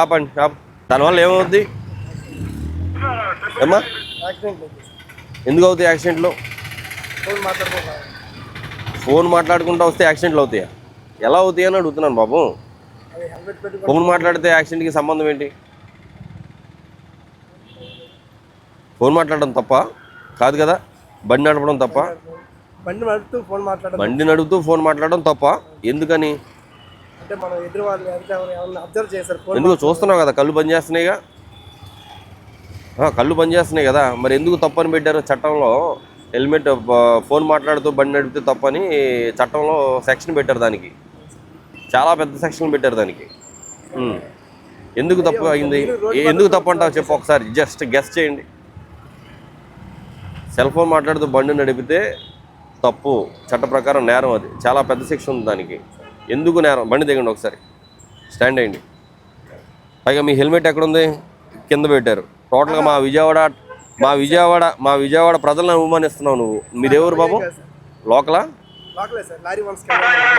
ఆపండి ఆప దానివల్ల ఏమవుద్ది? ఏమ్మా? ఎందుకు అవుతాయి యాక్సిడెంట్లు? ఫోన్ మాట్లాడుకుంటా వస్తే యాక్సిడెంట్లు అవుతాయా? ఎలా అవుతాయి అని అడుగుతున్నాను బాబు. ఫోన్ మాట్లాడితే యాక్సిడెంట్కి సంబంధం ఏంటి? ఫోన్ మాట్లాడడం తప్ప? కాదు కదా? బండి నడపడం తప్ప? బండి నడుపుతూ ఫోన్ మాట్లాడడం బండి నడుపుతూ ఫోన్ మాట్లాడడం తప్ప? ఎందుకని? అంటే మనం ఎదురు వాళ్ళు ఎదురు ఎవరు ఎవరిని అబ్జర్వ్ చేశారు? ఎందుకు చూస్తున్నావు కదా కళ్ళు బంద్ చేస్తున్నాయిగా? కళ్ళు బంద్ చేస్తున్నాయి కదా మరి ఎందుకు తప్పని పెట్టారు చట్టంలో? హెల్మెట్ ఫోన్ మాట్లాడుతూ బండి నడిపితే తప్పని చట్టంలో సెక్షన్ పెట్టారు దానికి. చాలా పెద్ద సెక్షన్ పెట్టారు దానికి. ఎందుకు తప్పు అయింది? ఎందుకు తప్పు అంటావు? చెప్పు ఒకసారి జస్ట్ గెస్ చేయండి. సెల్ ఫోన్ మాట్లాడుతూ బండి నడిపితే తప్పు చట్ట ప్రకారం నేరం అది. చాలా పెద్ద శిక్ష ఉంది దానికి. ఎందుకు నేరం? బండి దిగండి ఒకసారి. స్టాండ్ అయ్యండి. పైగా మీ హెల్మెట్ ఎక్కడుంది? కింద పెట్టారు. టోటల్గా మా విజయవాడ మా విజయవాడ మా విజయవాడ ప్రజలను అవమానిస్తున్నావు నువ్వు. మీరెవరు బాబు? లోకలా?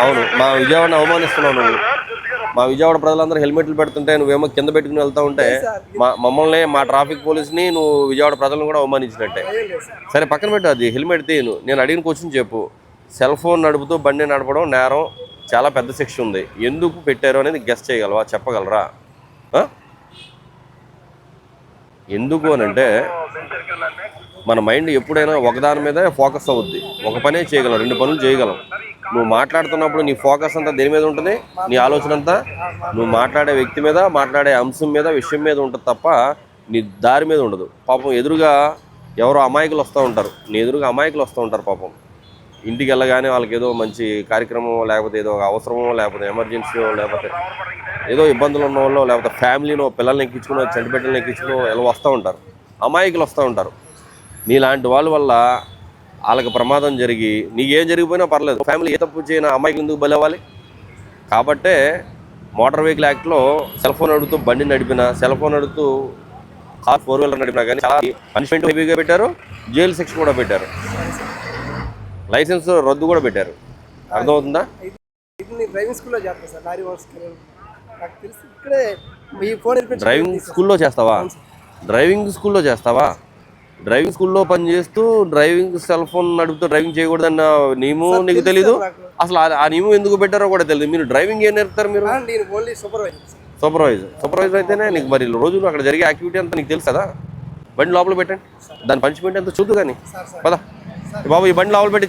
అవును. మా విజయవాడని అవమానిస్తున్నావు నువ్వు. మా విజయవాడ ప్రజలందరూ హెల్మెట్లు పెడుతుంటే నువ్వేమో కింద పెట్టుకుని వెళ్తా ఉంటే మా మమ్మల్ని మా ట్రాఫిక్ పోలీస్ని నువ్వు విజయవాడ ప్రజలను కూడా అవమానించినట్టే. సరే పక్కన పెట్టు అది. హెల్మెట్ తీయను. నేను అడిగిన క్వశ్చన్ చెప్పు. సెల్ ఫోన్ నడుపుతూ బండి నడపడం నేరం. చాలా పెద్ద శిక్ష ఉంది. ఎందుకు పెట్టారు అనేది గెస్ట్ చేయగలవా? చెప్పగలరా? ఎందుకు అని అంటే మన మైండ్ ఎప్పుడైనా ఒకదాని మీద ఫోకస్ అవుద్ది. ఒక పనే చేయగలం రెండు పనులు చేయగలం. నువ్వు మాట్లాడుతున్నప్పుడు నీ ఫోకస్ అంతా దేని మీద ఉంటుంది? నీ ఆలోచన అంతా? నువ్వు మాట్లాడే వ్యక్తి మీద మాట్లాడే అంశం మీద విషయం మీద ఉంటుంది తప్ప నీ దారి మీద ఉండదు. పాపం ఎదురుగా ఎవరో అమాయకులు వస్తూ ఉంటారు. నీ ఎదురుగా అమాయకులు వస్తూ ఉంటారు పాపం. ఇంటికి వెళ్ళగానే వాళ్ళకి ఏదో మంచి కార్యక్రమం లేకపోతే ఏదో ఒక అవసరమో లేకపోతే ఎమర్జెన్సీయో లేకపోతే ఏదో ఇబ్బందులు ఉన్న వాళ్ళు లేకపోతే ఫ్యామిలీనో పిల్లల్ని ఎక్కించుకుని చెడ్డ బిడ్డల్ని ఎక్కించుకునో ఇలా వస్తూ ఉంటారు. అమాయకులు వస్తూ ఉంటారు. నీలాంటి వాళ్ళ వల్ల వాళ్ళకి ప్రమాదం జరిగి నీకేం జరిగిపోయినా పర్లేదు. ఫ్యామిలీ ఏ తప్పు చేయని అమ్మాయికి ఎందుకు బలవ్వాలి కాబట్టే మోటార్ వెహికల్ యాక్ట్లో సెల్ ఫోన్ అడుగుతూ బండి నడిపిన సెల్ ఫోన్ అడుగుతూ కార్ ఫోర్ వీలర్ నడిపినా కానీ చాలా పనిష్మెంట్ హెవీగా పెట్టారు. జైలు శిక్ష కూడా పెట్టారు. లైసెన్స్ రద్దు కూడా పెట్టారు. అర్థమవుతుందా? డ్రైవింగ్ స్కూల్లో చేస్తాను సార్ లారీ వన్స్ నాకు తెలిసి ఇక్కడే ఈ ఫోన్ ఇన్ఫెక్షన్ డ్రైవింగ్ స్కూల్లో చేస్తావా? డ్రైవింగ్ స్కూల్లో చేస్తావా? డ్రైవింగ్ స్కూల్లో పని చేస్తూ డ్రైవింగ్ సెల్ ఫోన్ నడుపుతూ డ్రైవింగ్ చేయకూడదన్న నియమం నీకు తెలీదు? అసలు ఆ- నియమం ఎందుకు పెట్టారో కూడా తెలియదు మీరు డ్రైవింగ్ ఏం నేర్పుతారు మీరు? సూపర్వైజర్. సూపర్వైజర్ అయితేనే నీకు మరి రోజులు అక్కడ జరిగే యాక్టివిటీ అంతా నీకు తెలుసు కదా? బండి లోపల పెట్టండి. దాని పనిష్మెంట్ అంతా చూద్దు కానీ పద. బాబు ఈ బండి లోపల పెట్టి